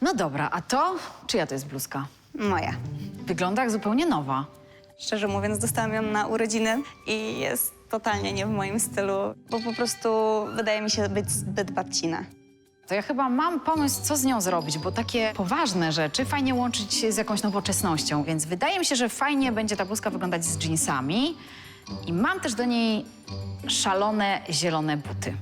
No dobra, a to? Czyja to jest bluzka? Moja. Wygląda jak zupełnie nowa. Szczerze mówiąc, dostałam ją na urodziny i jest totalnie nie w moim stylu, bo po prostu wydaje mi się być zbyt babcina. To ja chyba mam pomysł, co z nią zrobić, bo takie poważne rzeczy fajnie łączyć z jakąś nowoczesnością, więc wydaje mi się, że fajnie będzie ta bluzka wyglądać z jeansami. I mam też do niej szalone zielone buty.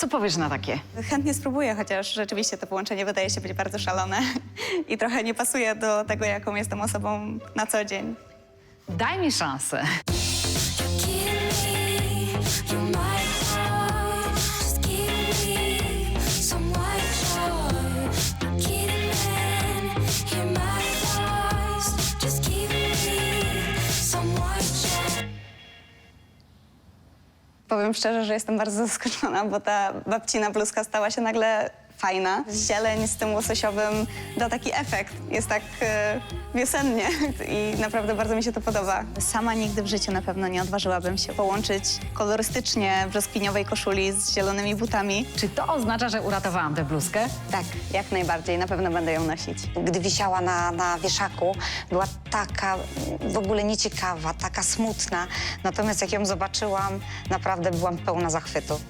Co powiesz na takie? Chętnie spróbuję, chociaż rzeczywiście to połączenie wydaje się być bardzo szalone i trochę nie pasuje do tego, jaką jestem osobą na co dzień. Daj mi szansę. Powiem szczerze, że jestem bardzo zaskoczona, bo ta babcina bluzka stała się nagle fajna. Zieleń z tym łososiowym da taki efekt. Jest tak e, wiosennie i naprawdę bardzo mi się to podoba. Sama nigdy w życiu na pewno nie odważyłabym się połączyć kolorystycznie brzoskwiniowej koszuli z zielonymi butami. Czy to oznacza, że uratowałam tę bluzkę? Tak, jak najbardziej. Na pewno będę ją nosić. Gdy wisiała na, na wieszaku, była taka w ogóle nieciekawa, taka smutna. Natomiast jak ją zobaczyłam, naprawdę byłam pełna zachwytu.